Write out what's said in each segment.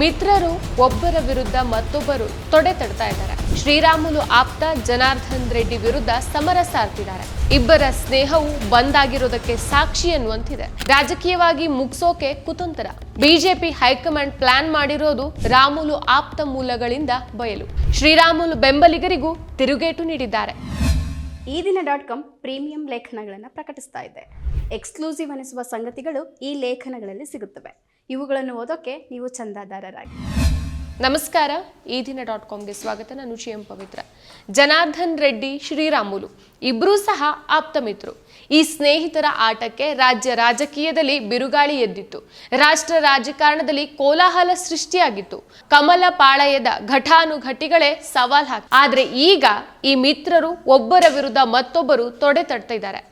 ಮಿತ್ರರು ಒಬ್ಬರ ವಿರುದ್ಧ ಮತ್ತೊಬ್ಬರು ತೊಡೆ ತಡ್ತಾ ಇದ್ದಾರೆ. ಶ್ರೀರಾಮುಲು ಆಪ್ತ ಜನಾರ್ದನ್ ರೆಡ್ಡಿ ವಿರುದ್ಧ ಸಮರ ಸಾರ್ತಿದ್ದಾರೆ. ಇಬ್ಬರ ಸ್ನೇಹವು ಬಂದಾಗಿರೋದಕ್ಕೆ ಸಾಕ್ಷಿ ಎನ್ನುವಂತಿದೆ. ರಾಜಕೀಯವಾಗಿ ಮುಗಿಸೋಕೆ ಕುತಂತ್ರ. ಬಿಜೆಪಿ ಹೈಕಮಾಂಡ್ ಪ್ಲಾನ್ ಮಾಡಿರೋದು ರಾಮುಲು ಆಪ್ತ ಮೂಲಗಳಿಂದ ಬಯಲು. ಶ್ರೀರಾಮುಲು ಬೆಂಬಲಿಗರಿಗೂ ತಿರುಗೇಟು ನೀಡಿದ್ದಾರೆ. ಈ ದಿನ ಡಾಟ್ ಕಾಮ್ ಪ್ರೀಮಿಯಂ ಲೇಖನಗಳನ್ನು ಪ್ರಕಟಿಸ್ತಾ ಇದೆ. ಎಕ್ಸ್ಕ್ಲೂಸಿವ್ ಅನಿಸುವ ಸಂಗತಿಗಳು ಈ ಲೇಖನಗಳಲ್ಲಿ ಸಿಗುತ್ತವೆ. ಇವುಗಳನ್ನು ಓದೋಕೆ ನೀವು ಚಂದಾದಾರರಾಗಿ. ನಮಸ್ಕಾರ, ಈ ದಿನ ಡಾಟ್ ಕಾಮ್ಗೆ ಸ್ವಾಗತ. ನಾನು ಶಿ ಎಂ ಪವಿತ್ರ. ಜನಾರ್ದನ್ ರೆಡ್ಡಿ, ಶ್ರೀರಾಮುಲು ಇಬ್ಬರೂ ಸಹ ಆಪ್ತ ಮಿತ್ರರು ಈ ಸ್ನೇಹಿತರ ಆಟಕ್ಕೆ ರಾಜ್ಯ ರಾಜಕೀಯದಲ್ಲಿ ಬಿರುಗಾಳಿ ಎದ್ದಿತ್ತು. ರಾಷ್ಟ್ರ ರಾಜಕಾರಣದಲ್ಲಿ ಕೋಲಾಹಲ ಸೃಷ್ಟಿಯಾಗಿತ್ತು. ಕಮಲ ಪಾಳಯದ ಘಟಾನುಘಟಿಗಳೇ ಸವಾಲ್ ಹಾಕಿ, ಆದರೆ ಈಗ ಈ ಮಿತ್ರರು ಒಬ್ಬರ ವಿರುದ್ಧ ಮತ್ತೊಬ್ಬರು ತೊಡೆ ತಡ್ತಾ ಇದ್ದಾರೆ.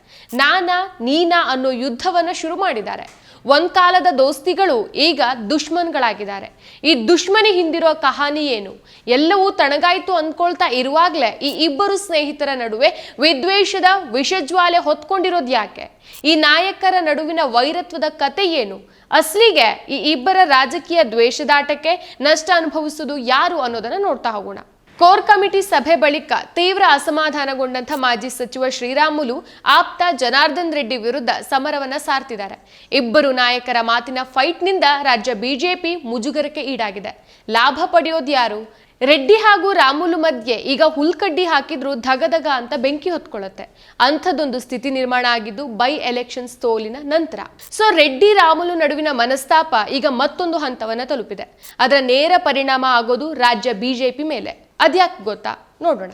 ನಾನಾ ನೀನಾ ಅನ್ನೋ ಯುದ್ಧವನ್ನು ಶುರು ಮಾಡಿದ್ದಾರೆ. ಒಂದ್ ಕಾಲದ ದೋಸ್ತಿಗಳು ಈಗ ದುಶ್ಮನ್ಗಳಾಗಿದ್ದಾರೆ ಈ ದುಶ್ಮನಿ ಹಿಂದಿರೋ ಕಹಾನಿ ಏನು? ಎಲ್ಲವೂ ತಣಗಾಯ್ತು ಅಂದ್ಕೊಳ್ತಾ ಇರುವಾಗಲೇ ಈ ಇಬ್ಬರು ಸ್ನೇಹಿತರ ನಡುವೆ ವಿದ್ವೇಷದ ವಿಷಜ್ವಾಲೆ ಹೊತ್ಕೊಂಡಿರೋದು ಯಾಕೆ? ಈ ನಾಯಕರ ನಡುವಿನ ವೈರತ್ವದ ಕತೆ ಏನು? ಅಸ್ಲಿಗೆ ಈ ಇಬ್ಬರ ರಾಜಕೀಯ ದ್ವೇಷದಾಟಕ್ಕೆ ನಷ್ಟ ಅನುಭವಿಸುವುದು ಯಾರು ಅನ್ನೋದನ್ನ ನೋಡ್ತಾ ಹೋಗೋಣ. ಕೋರ್ ಕಮಿಟಿ ಸಭೆ ಬಳಿಕ ತೀವ್ರ ಅಸಮಾಧಾನಗೊಂಡಂಥ ಮಾಜಿ ಸಚಿವ ಶ್ರೀರಾಮುಲು ಆಪ್ತ ಜನಾರ್ದನ್ ರೆಡ್ಡಿ ವಿರುದ್ಧ ಸಮರವನ್ನ ಸಾರ್ತಿದ್ದಾರೆ. ಇಬ್ಬರು ನಾಯಕರ ಮಾತಿನ ಫೈಟ್ನಿಂದ ರಾಜ್ಯ ಬಿಜೆಪಿ ಮುಜುಗರಕ್ಕೆ ಈಡಾಗಿದೆ. ಲಾಭ ಪಡೆಯೋದು ಯಾರು? ರೆಡ್ಡಿ ಹಾಗೂ ರಾಮುಲು ಮಧ್ಯೆ ಈಗ ಹುಲ್ಕಡ್ಡಿ ಹಾಕಿದ್ರು ಧಗಧಗ ಅಂತ ಬೆಂಕಿ ಹೊತ್ಕೊಳ್ಳುತ್ತೆ. ಅಂಥದ್ದೊಂದು ಸ್ಥಿತಿ ನಿರ್ಮಾಣ ಆಗಿದ್ದು ಬೈ ಎಲೆಕ್ಷನ್ಸ್ ತೋಲಿನ ನಂತರ. ಸೊ ರೆಡ್ಡಿ ರಾಮುಲು ನಡುವಿನ ಮನಸ್ತಾಪ ಈಗ ಮತ್ತೊಂದು ಹಂತವನ್ನು ತಲುಪಿದೆ. ಅದರ ನೇರ ಪರಿಣಾಮ ಆಗೋದು ರಾಜ್ಯ ಬಿಜೆಪಿ ಮೇಲೆ. ಅದ್ಯಾಕೆ ಗೊತ್ತಾ? ನೋಡೋಣ.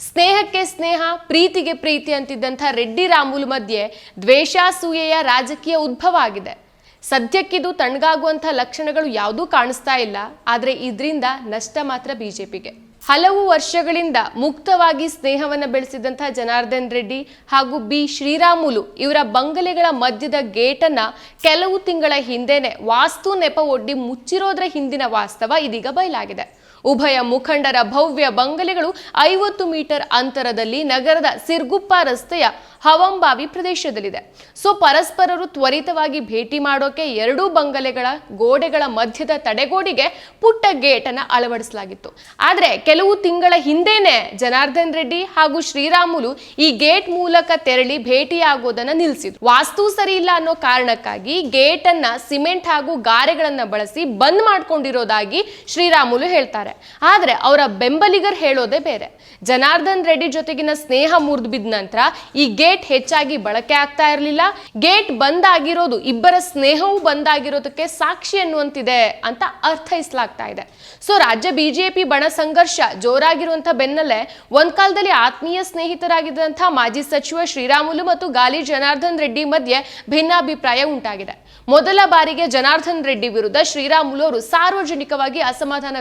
ಸ್ನೇಹಕ್ಕೆ ಸ್ನೇಹ, ಪ್ರೀತಿಗೆ ಪ್ರೀತಿ ಅಂತಿದ್ದಂಥ ರೆಡ್ಡಿ ರಾಮುಲ್ ಮಧ್ಯೆ ದ್ವೇಷಾಸೂಯೆಯ ರಾಜಕೀಯ ಉದ್ಭವ ಆಗಿದೆ. ಸದ್ಯಕ್ಕಿದು ತಣ್ಣಗಾಗುವಂಥ ಲಕ್ಷಣಗಳು ಯಾವುದೂ ಕಾಣಿಸ್ತಾ ಇಲ್ಲ. ಆದರೆ ಇದರಿಂದ ನಷ್ಟ ಮಾತ್ರ ಬಿಜೆಪಿಗೆ. ಹಲವು ವರ್ಷಗಳಿಂದ ಮುಕ್ತವಾಗಿ ಸ್ನೇಹವನ್ನು ಬೆಳೆಸಿದಂಥ ಜನಾರ್ದನ್ ರೆಡ್ಡಿ ಹಾಗೂ ಬಿ ಶ್ರೀರಾಮುಲು ಇವರ ಬಂಗಲೆಗಳ ಮಧ್ಯದ ಗೇಟನ್ನು ಕೆಲವು ತಿಂಗಳ ಹಿಂದೆನೆ ವಾಸ್ತು ನೆಪ ಒಡ್ಡಿ ಮುಚ್ಚಿರೋದ್ರ ಹಿಂದಿನ ವಾಸ್ತವ ಇದೀಗ ಬಯಲಾಗಿದೆ. ಉಭಯ ಮುಖಂಡರ ಭವ್ಯ ಬಂಗಲೆಗಳು ಐವತ್ತು ಮೀಟರ್ ಅಂತರದಲ್ಲಿ ನಗರದ ಸಿರ್ಗುಪ್ಪ ರಸ್ತೆಯ ಹವಂಬಾವಿ ಪ್ರದೇಶದಲ್ಲಿದೆ. ಸೊ ಪರಸ್ಪರರು ತ್ವರಿತವಾಗಿ ಭೇಟಿ ಮಾಡೋಕೆ ಎರಡೂ ಬಂಗಲೆಗಳ ಗೋಡೆಗಳ ಮಧ್ಯದ ತಡೆಗೋಡಿಗೆ ಪುಟ್ಟ ಗೇಟ್ ಅನ್ನ ಅಳವಡಿಸಲಾಗಿತ್ತು. ಆದ್ರೆ ಕೆಲವು ತಿಂಗಳ ಹಿಂದೇನೆ ಜನಾರ್ದನ್ ರೆಡ್ಡಿ ಹಾಗೂ ಶ್ರೀರಾಮುಲು ಈ ಗೇಟ್ ಮೂಲಕ ತೆರಳಿ ಭೇಟಿಯಾಗೋದನ್ನ ನಿಲ್ಲಿಸಿದ್ರು. ವಾಸ್ತು ಸರಿ ಇಲ್ಲ ಅನ್ನೋ ಕಾರಣಕ್ಕಾಗಿ ಗೇಟ್ ಸಿಮೆಂಟ್ ಹಾಗೂ ಗಾರೆಗಳನ್ನ ಬಳಸಿ ಬಂದ್ ಮಾಡ್ಕೊಂಡಿರೋದಾಗಿ ಶ್ರೀರಾಮುಲು ಹೇಳ್ತಾರೆ. ಆದ್ರೆ ಅವರ ಬೆಂಬಲಿಗರು ಹೇಳೋದೇ ಬೇರೆ. ಜನಾರ್ದನ್ ರೆಡ್ಡಿ ಜೊತೆಗಿನ ಸ್ನೇಹ ಮುರಿದು ಬಿದ್ದ ನಂತರ ಈ ಗೇಟ್ ಹೆಚ್ಚಾಗಿ ಬಳಕೆ ಆಗ್ತಾ ಇರಲಿಲ್ಲ. ಗೇಟ್ ಬಂದ್ ಆಗಿರೋದು, ಇಬ್ಬರ ಸ್ನೇಹವು ಬಂದಾಗಿರೋದಕ್ಕೆ ಸಾಕ್ಷಿ ಅನ್ನುವಂತಿದೆ ಅಂತ ಅರ್ಥೈಸಲಾಗ್ತಾ ಇದೆ. ಸೊ ರಾಜ್ಯ ಬಿಜೆಪಿ ಬಣ ಸಂಘರ್ಷ ಜೋರಾಗಿರುವಂತಹ ಬೆನ್ನಲ್ಲೇ ಒಂದ್ ಕಾಲದಲ್ಲಿ ಆತ್ಮೀಯ ಸ್ನೇಹಿತರಾಗಿದ್ದಂತಹ ಮಾಜಿ ಸಚಿವ ಶ್ರೀರಾಮುಲು ಮತ್ತು ಗಾಲಿ ಜನಾರ್ದನ್ ರೆಡ್ಡಿ ಮಧ್ಯೆ ಭಿನ್ನಾಭಿಪ್ರಾಯ ಉಂಟಾಗಿದೆ. ಮೊದಲ ಬಾರಿಗೆ ಜನಾರ್ದನ್ ರೆಡ್ಡಿ ವಿರುದ್ಧ ಶ್ರೀರಾಮುಲು ಅವರು ಸಾರ್ವಜನಿಕವಾಗಿ ಅಸಮಾಧಾನ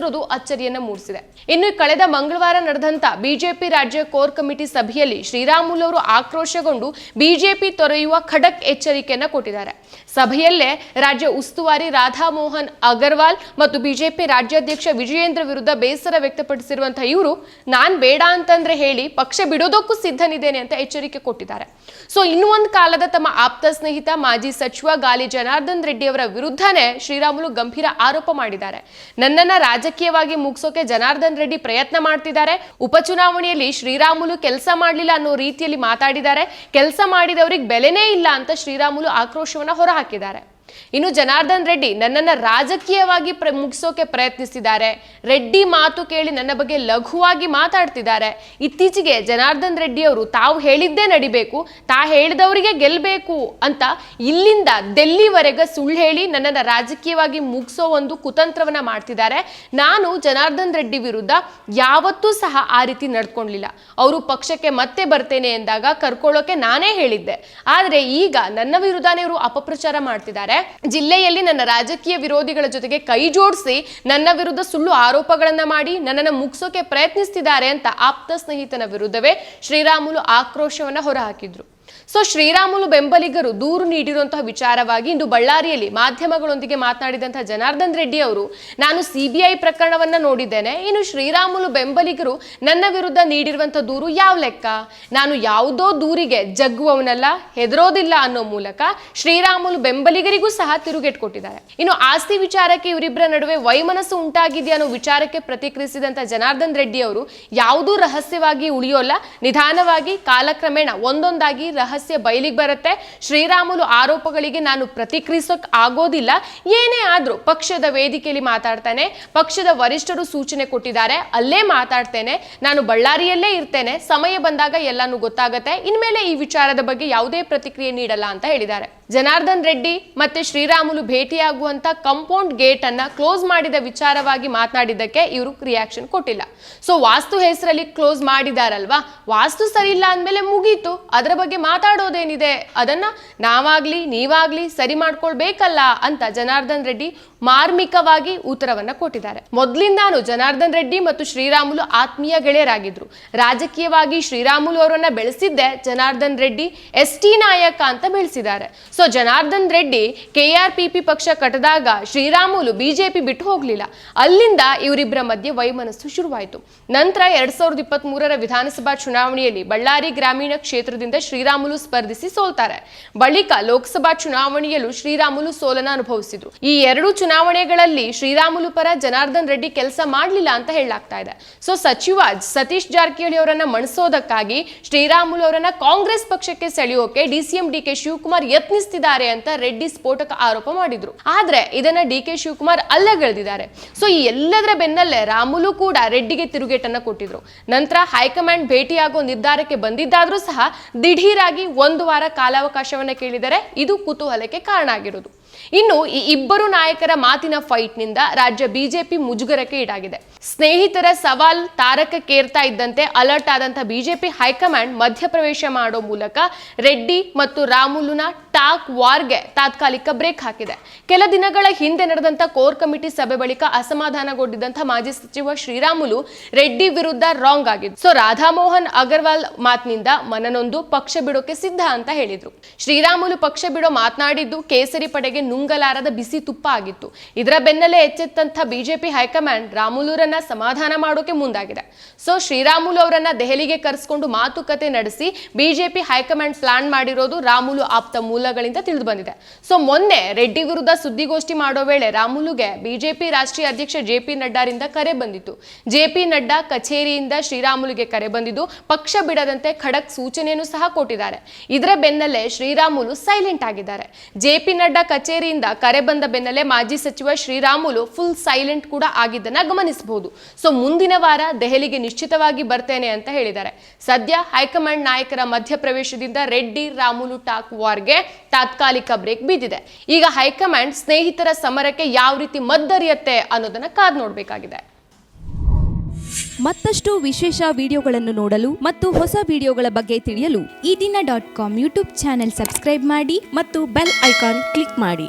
ವ್ಯಕ್ತಪಡಿಸಿರುವುದು ಅಚ್ಚರಿಯನ್ನ ಮೂಡಿಸಿದೆ. ಇನ್ನು ಕಳೆದ ಮಂಗಳವಾರ ನಡೆದಂತ ಬಿಜೆಪಿ ರಾಜ್ಯ ಕೋರ್ ಕಮಿಟಿ ಸಭೆಯಲ್ಲಿ ಶ್ರೀರಾಮುಲು ಅವರು ಆಕ್ರೋಶಗೊಂಡು ಬಿಜೆಪಿ ತೊರೆಯುವ ಖಡಕ್ ಎಚ್ಚರಿಕೆಯನ್ನ ಕೊಟ್ಟಿದ್ದಾರೆ. ಸಭೆಯಲ್ಲೇ ರಾಜ್ಯ ಉಸ್ತುವಾರಿ ರಾಧಾಮೋಹನ್ ಅಗರ್ವಾಲ್ ಮತ್ತು ಬಿಜೆಪಿ ರಾಜ್ಯಾಧ್ಯಕ್ಷ ವಿಜಯೇಂದ್ರ ವಿರುದ್ಧ ಬೇಸರ ವ್ಯಕ್ತಪಡಿಸಿರುವಂತಹ ಇವರು, ನಾನ್ ಬೇಡ ಅಂತಂದ್ರೆ ಹೇಳಿ ಪಕ್ಷ ಬಿಡೋದಕ್ಕೂ ಸಿದ್ಧನಿದ್ದೇನೆ ಅಂತ ಎಚ್ಚರಿಕೆ ಕೊಟ್ಟಿದ್ದಾರೆ. ಸೊ ಇನ್ನೊಂದು ಕಾಲದ ತಮ್ಮ ಆಪ್ತ ಸ್ನೇಹಿತ ಮಾಜಿ ಸಚಿವ ಗಾಲಿ ಜನಾರ್ದನ್ ರೆಡ್ಡಿ ಅವರ ವಿರುದ್ಧನೇ ಶ್ರೀರಾಮುಲು ಗಂಭೀರ ಆರೋಪ ಮಾಡಿದ್ದಾರೆ. ನನ್ನನ್ನ ರಾಜಕೀಯವಾಗಿ ಮುಗಿಸೋಕೆ ಜನಾರ್ದನ್ ರೆಡ್ಡಿ ಪ್ರಯತ್ನ ಮಾಡ್ತಿದ್ದಾರೆ. ಉಪಚುನಾವಣೆಯಲ್ಲಿ ಶ್ರೀರಾಮುಲು ಕೆಲಸ ಮಾಡಲಿಲ್ಲ ಅನ್ನೋ ರೀತಿಯಲ್ಲಿ ಮಾತಾಡಿದ್ದಾರೆ. ಕೆಲಸ ಮಾಡಿದವರಿಗೆ ಬೆಲೆನೇ ಇಲ್ಲ ಅಂತ ಶ್ರೀರಾಮುಲು ಆಕ್ರೋಶವನ್ನ ಹೊರಹಾಕಿದ್ದಾರೆ. ಇನ್ನು ಜನಾರ್ದನ್ ರೆಡ್ಡಿ ನನ್ನನ್ನ ರಾಜಕೀಯವಾಗಿ ಪ್ರ, ಮುಗಿಸೋಕೆ ಪ್ರಯತ್ನಿಸಿದ್ದಾರೆ ರೆಡ್ಡಿ ಮಾತು ಕೇಳಿ ನನ್ನ ಬಗ್ಗೆ ಲಘುವಾಗಿ ಮಾತಾಡ್ತಿದ್ದಾರೆ. ಇತ್ತೀಚೆಗೆ ಜನಾರ್ದನ್ ರೆಡ್ಡಿ ಅವರು ತಾವು ಹೇಳಿದ್ದೇ ನಡಿಬೇಕು, ತಾ ಹೇಳಿದವರಿಗೆ ಗೆಲ್ಲಬೇಕು ಅಂತ ಇಲ್ಲಿಂದ ದೆಲ್ಲಿವರೆಗೆ ಸುಳ್ಳು ಹೇಳಿ ನನ್ನನ್ನು ರಾಜಕೀಯವಾಗಿ ಮುಗಿಸೋ ಒಂದು ಕುತಂತ್ರವನ್ನ ಮಾಡ್ತಿದ್ದಾರೆ. ನಾನು ಜನಾರ್ದನ್ ರೆಡ್ಡಿ ವಿರುದ್ಧ ಯಾವತ್ತೂ ಸಹ ಆ ರೀತಿ ನಡ್ಕೊಂಡಿಲ್ಲ. ಅವರು ಪಕ್ಷಕ್ಕೆ ಮತ್ತೆ ಬರ್ತೇನೆ ಎಂದಾಗ ಕರ್ಕೊಳ್ಳೋಕೆ ನಾನೇ ಹೇಳಿದ್ದೆ. ಆದರೆ ಈಗ ನನ್ನ ವಿರುದ್ಧನೇ ಇವರು ಅಪಪ್ರಚಾರ ಮಾಡ್ತಿದ್ದಾರೆ. ಜಿಲ್ಲೆಯಲ್ಲಿ ನನ್ನ ರಾಜಕೀಯ ವಿರೋಧಿಗಳ ಜೊತೆಗೆ ಕೈ ಜೋಡಿಸಿ ನನ್ನ ವಿರುದ್ಧ ಸುಳ್ಳು ಆರೋಪಗಳನ್ನ ಮಾಡಿ ನನ್ನನ್ನು ಮುಗಿಸೋಕೆ ಪ್ರಯತ್ನಿಸ್ತಿದ್ದಾರೆ ಅಂತ ಆಪ್ತ ಸ್ನೇಹಿತನ ವಿರುದ್ಧವೇ ಶ್ರೀರಾಮುಲು ಆಕ್ರೋಶವನ್ನ ಹೊರಹಾಕಿದ್ರು. ಸೊ ಶ್ರೀರಾಮುಲು ಬೆಂಬಲಿಗರು ದೂರು ನೀಡಿರುವಂತಹ ವಿಚಾರವಾಗಿ ಇಂದು ಬಳ್ಳಾರಿಯಲ್ಲಿ ಮಾಧ್ಯಮಗಳೊಂದಿಗೆ ಮಾತನಾಡಿದಂತಹ ಜನಾರ್ದನ್ ರೆಡ್ಡಿ ಅವರು, ನಾನು ಸಿಬಿಐ ಪ್ರಕರಣವನ್ನ ನೋಡಿದ್ದೇನೆ. ಇನ್ನು ಶ್ರೀರಾಮುಲು ಬೆಂಬಲಿಗರು ನನ್ನ ವಿರುದ್ಧ ನೀಡಿರುವಂತಹ ದೂರು ಯಾವ ಲೆಕ್ಕ? ನಾನು ಯಾವುದೋ ದೂರಿಗೆ ಜಗ್ಗುವವನಲ್ಲ, ಹೆದರೋದಿಲ್ಲ ಅನ್ನೋ ಮೂಲಕ ಶ್ರೀರಾಮುಲು ಬೆಂಬಲಿಗರಿಗೂ ಸಹ ತಿರುಗೇಟ್ ಕೊಟ್ಟಿದ್ದಾರೆ. ಇನ್ನು ಆಸ್ತಿ ವಿಚಾರಕ್ಕೆ ಇವರಿಬ್ಬರ ನಡುವೆ ವೈಮನಸ್ಸು ಉಂಟಾಗಿದೆ ಅನ್ನೋ ವಿಚಾರಕ್ಕೆ ಪ್ರತಿಕ್ರಿಯಿಸಿದಂತ ಜನಾರ್ದನ್ ರೆಡ್ಡಿ ಅವರು, ಯಾವುದೂ ರಹಸ್ಯವಾಗಿ ಉಳಿಯೋಲ್ಲ, ನಿಧಾನವಾಗಿ ಕಾಲಕ್ರಮೇಣ ಒಂದೊಂದಾಗಿ ರಹಸ್ಯ ಬಯಲಿಗೆ ಬರುತ್ತೆ. ಶ್ರೀರಾಮುಲು ಆರೋಪಗಳಿಗೆ ನಾನು ಪ್ರತಿಕ್ರಿಯಿಸೋಕ್ ಆಗೋದಿಲ್ಲ. ಏನೇ ಆದ್ರೂ ಪಕ್ಷದ ವೇದಿಕೆಯಲ್ಲಿ ಮಾತಾಡ್ತಾನೆ. ಪಕ್ಷದ ವರಿಷ್ಠರು ಸೂಚನೆ ಕೊಟ್ಟಿದ್ದಾರೆ. ಅಲ್ಲೇ ಮಾತಾಡ್ತೇನೆ. ನಾನು ಬಳ್ಳಾರಿಯಲ್ಲೇ ಇರ್ತೇನೆ. ಸಮಯ ಬಂದಾಗ ಎಲ್ಲಾನು ಗೊತ್ತಾಗುತ್ತೆ. ಇನ್ಮೇಲೆ ಈ ವಿಚಾರದ ಬಗ್ಗೆ ಯಾವುದೇ ಪ್ರತಿಕ್ರಿಯೆ ನೀಡಲ್ಲ ಅಂತ ಹೇಳಿದ್ದಾರೆ. ಜನಾರ್ದನ್ ರೆಡ್ಡಿ ಮತ್ತೆ ಶ್ರೀರಾಮುಲು ಭೇಟಿಯಾಗುವಂತ ಕಂಪೌಂಡ್ ಗೇಟ್ ಅನ್ನ ಕ್ಲೋಸ್ ಮಾಡಿದ ವಿಚಾರವಾಗಿ ಮಾತನಾಡಿದ್ದಕ್ಕೆ ಇವರು ರಿಯಾಕ್ಷನ್ ಕೊಟ್ಟಿಲ್ಲ. ಸೊ ವಾಸ್ತು ಹೆಸರಲ್ಲಿ ಕ್ಲೋಸ್ ಮಾಡಿದಾರಲ್ವಾ? ವಾಸ್ತು ಸರಿ ಇಲ್ಲ ಅಂದ್ಮೇಲೆ ಮುಗೀತು. ಅದರ ಬಗ್ಗೆ ಮಾತಾಡೋದೇನಿದೆ? ಅದನ್ನ ನಾವಾಗ್ಲಿ, ನೀವಾಗ್ಲಿ ಸರಿ ಮಾಡ್ಕೊಳ್ಬೇಕಲ್ಲ ಅಂತ ಜನಾರ್ದನ್ ರೆಡ್ಡಿ ಮಾರ್ಮಿಕವಾಗಿ ಉತ್ತರವನ್ನ ಕೊಟ್ಟಿದ್ದಾರೆ. ಮೊದ್ಲಿಂದಾನು ಜನಾರ್ದನ್ ರೆಡ್ಡಿ ಮತ್ತು ಶ್ರೀರಾಮುಲು ಆತ್ಮೀಯ ಗೆಳೆಯರಾಗಿದ್ರು. ರಾಜಕೀಯವಾಗಿ ಶ್ರೀರಾಮುಲು ಅವರನ್ನ ಬೆಳೆಸಿದ್ದೆ ಜನಾರ್ದನ್ ರೆಡ್ಡಿ, ಎಸ್ ಟಿ ನಾಯಕ ಅಂತ ಬೆಳೆಸಿದ್ದಾರೆ. So Janardhan Reddy K R P P ಪಕ್ಷ ಕಟ್ಟದಾಗ ಶ್ರೀರಾಮುಲು ಬಿಜೆಪಿ ಬಿಟ್ಟು ಹೋಗ್ಲಿಲ್ಲ. ಅಲ್ಲಿಂದ ಇವರಿಬ್ಬರ ಮಧ್ಯೆ ವೈಮನಸ್ಸು ಶುರುವಾಯಿತು. ನಂತರ ಎರಡ್ ಸಾವಿರದ ಇಪ್ಪತ್ತ್ ವಿಧಾನಸಭಾ ಚುನಾವಣೆಯಲ್ಲಿ ಬಳ್ಳಾರಿ ಗ್ರಾಮೀಣ ಕ್ಷೇತ್ರದಿಂದ ಶ್ರೀರಾಮುಲು ಸ್ಪರ್ಧಿಸಿ ಸೋಲ್ತಾರೆ. ಬಳಿಕ ಲೋಕಸಭಾ ಚುನಾವಣೆಯಲ್ಲೂ ಶ್ರೀರಾಮುಲು ಸೋಲನ ಅನುಭವಿಸಿದ್ರು. ಈ ಎರಡು ಚುನಾವಣೆಗಳಲ್ಲಿ ಶ್ರೀರಾಮುಲು ಪರ ಜನಾರ್ದನ್ ರೆಡ್ಡಿ ಕೆಲಸ ಮಾಡಲಿಲ್ಲ ಅಂತ ಹೇಳಲಾಗ್ತಾ ಇದೆ. ಸೊ ಸಚಿವ ಸತೀಶ್ ಜಾರಕಿಹೊಳಿ ಅವರನ್ನ ಮಣಿಸೋದಕ್ಕಾಗಿ ಶ್ರೀರಾಮುಲು ಅವರನ್ನ ಕಾಂಗ್ರೆಸ್ ಪಕ್ಷಕ್ಕೆ ಸೆಳೆಯೋಕೆ ಡಿಸಿಎಂ ಡಿ ಕೆ ಶಿವಕುಮಾರ್ ಯತ್ನಿಸ್ತಿದ್ದಾರೆ ಅಂತ ರೆಡ್ಡಿ ಸ್ಫೋಟಕ ಆರೋಪ ಮಾಡಿದ್ರು. ಆದ್ರೆ ಇದನ್ನ ಡಿ ಕೆ ಶಿವಕುಮಾರ್ ಅಲ್ಲಗೆಳೆದಿದ್ದಾರೆ. ಸೊ ಈ ಎಲ್ಲದರ ಬೆನ್ನಲ್ಲೇ ರಾಮುಲು ಕೂಡ ರೆಡ್ಡಿಗೆ ತಿರುಗೇಟನ್ನ ಕೊಟ್ಟಿದ್ರು. ನಂತರ ಹೈಕಮಾಂಡ್ ಭೇಟಿಯಾಗೋ ನಿರ್ಧಾರಕ್ಕೆ ಬಂದಿದ್ದಾದ್ರೂ ಸಹ ದಿಢೀರಾಗಿ ಒಂದು ವಾರ ಕಾಲಾವಕಾಶವನ್ನ ಕೇಳಿದರೆ ಇದು ಕುತೂಹಲಕ್ಕೆ ಕಾರಣ ಆಗಿರೋದು. ಇನ್ನು ಈ ಇಬ್ಬರು ನಾಯಕರ ಮಾತಿನ ಫೈಟ್ನಿಂದ ರಾಜ್ಯ ಬಿಜೆಪಿ ಮುಜುಗರಕ್ಕೆ ಈಡಾಗಿದೆ. ಸ್ನೇಹಿತರ ಸವಾಲ್ ತಾರಕಕ್ಕೇರ್ತಾ ಇದ್ದಂತೆ ಅಲರ್ಟ್ ಆದಂತಹ ಬಿಜೆಪಿ ಹೈಕಮಾಂಡ್ ಮಧ್ಯಪ್ರವೇಶ ಮಾಡೋ ಮೂಲಕ ರೆಡ್ಡಿ ಮತ್ತು ರಾಮುಲುನ ಟಾಕ್ ವಾರ್ಗೆ ತಾತ್ಕಾಲಿಕ ಬ್ರೇಕ್ ಹಾಕಿದೆ. ಕೆಲ ದಿನಗಳ ಹಿಂದೆ ನಡೆದಂತ ಕೋರ್ ಕಮಿಟಿ ಸಭೆ ಬಳಿಕ ಅಸಮಾಧಾನಗೊಂಡಿದ್ದಂತ ಮಾಜಿ ಸಚಿವ ಶ್ರೀರಾಮುಲು ರೆಡ್ಡಿ ವಿರುದ್ಧ ರಾಂಗ್ ಆಗಿದ್ದು ಸೊ, ರಾಧಾಮೋಹನ್ ಅಗರ್ವಾಲ್ ಮಾತಿನಿಂದ ಮನನೊಂದು, ಪಕ್ಷ ಬಿಡೋಕೆ ಸಿದ್ಧ ಅಂತ ಹೇಳಿದ್ರು. ಶ್ರೀರಾಮುಲು ಪಕ್ಷ ಬಿಡೋ ಮಾತನಾಡಿದ್ದು ಕೇಸರಿ ಪಡೆಗೆ ನುಂಗಲಾರದ ಬಿಸಿ ತುಪ್ಪ ಆಗಿತ್ತು. ಇದರ ಬೆನ್ನಲ್ಲೇ ಎಚ್ಚೆತ್ತಂತ ಬಿಜೆಪಿ ಹೈಕಮಾಂಡ್ ರಾಮುಲುರನ್ನ ಸಮಾಧಾನ ಮಾಡೋಕೆ ಮುಂದಾಗಿದೆ. ಸೊ, ಶ್ರೀರಾಮುಲು ಅವರನ್ನ ದೆಹಲಿಗೆ ಕರೆಸ್ಕೊಂಡು ಮಾತುಕತೆ ನಡೆಸಿ ಬಿಜೆಪಿ ಹೈಕಮಾಂಡ್ ಪ್ಲಾನ್ ಮಾಡಿರೋದು ರಾಮುಲು ಆಪ್ತ ಮೂಲಗಳಿಂದ ತಿಳಿದು ಬಂದಿದೆ. ಸೊ ಮೊನ್ನೆ ರೆಡ್ಡಿ ವಿರುದ್ಧ ಸುದ್ದಿಗೋಷ್ಠಿ ಮಾಡೋ ವೇಳೆ ರಾಮುಲುಗೆ ಬಿಜೆಪಿ ರಾಷ್ಟ್ರೀಯ ಅಧ್ಯಕ್ಷ ಜೆ ಪಿ ನಡ್ಡಾರಿಂದ ಕರೆ ಬಂದಿತ್ತು. ಜೆ ಪಿ ನಡ್ಡಾ ಕಚೇರಿಯಿಂದ ಶ್ರೀರಾಮುಲುಗೆ ಕರೆ ಬಂದಿದ್ದು, ಪಕ್ಷ ಬಿಡದಂತೆ ಖಡಕ್ ಸೂಚನೆಯನ್ನು ಸಹ ಕೊಟ್ಟಿದ್ದಾರೆ. ಇದರ ಬೆನ್ನಲ್ಲೇ ಶ್ರೀರಾಮುಲು ಸೈಲೆಂಟ್ ಆಗಿದ್ದಾರೆ. ಜೆ ಪಿ ನಡ್ಡಾ ಕಚೇರಿಯಿಂದ ಕರೆ ಬಂದ ಬೆನ್ನಲ್ಲೇ ಮಾಜಿ ಸಚಿವ ಶ್ರೀರಾಮುಲು ಫುಲ್ ಸೈಲೆಂಟ್ ಕೂಡ ಆಗಿದ್ದನ್ನ ಗಮನಿಸಬಹುದು. ಸೊ ಮುಂದಿನ ವಾರ ದೆಹಲಿಗೆ ನಿಶ್ಚಿತವಾಗಿ ಬರ್ತೇನೆ ಅಂತ ಹೇಳಿದ್ದಾರೆ. ಸದ್ಯ ಹೈಕಮಾಂಡ್ ನಾಯಕರ ಮಧ್ಯಪ್ರವೇಶದಿಂದ ರೆಡ್ಡಿ ರಾಮುಲು ಟಾಕ್ ವಾರ್ಗೆ ತಾತ್ಕಾಲಿಕ ಬ್ರೇಕ್ ಬಿದ್ದಿದೆ ಈಗ ಹೈಕಮಾಂಡ್ ಸ್ನೇಹಿತರ ಸಮರಕ್ಕೆ ಯಾವ ರೀತಿ ಮದ್ದರಿಯತ್ತೆ ಅನ್ನೋದನ್ನ ಕಾದ್ ನೋಡಬೇಕಾಗಿದೆ. ಮತ್ತಷ್ಟು ವಿಶೇಷ ವಿಡಿಯೋಗಳನ್ನು ನೋಡಲು ಮತ್ತು ಹೊಸ ವಿಡಿಯೋಗಳ ಬಗ್ಗೆ ತಿಳಿಯಲು ಈ ದಿನ dot com YouTube channel subscribe ಮಾಡಿ ಮತ್ತು ಬೆಲ್ ಐಕಾನ್ ಕ್ಲಿಕ್ ಮಾಡಿ.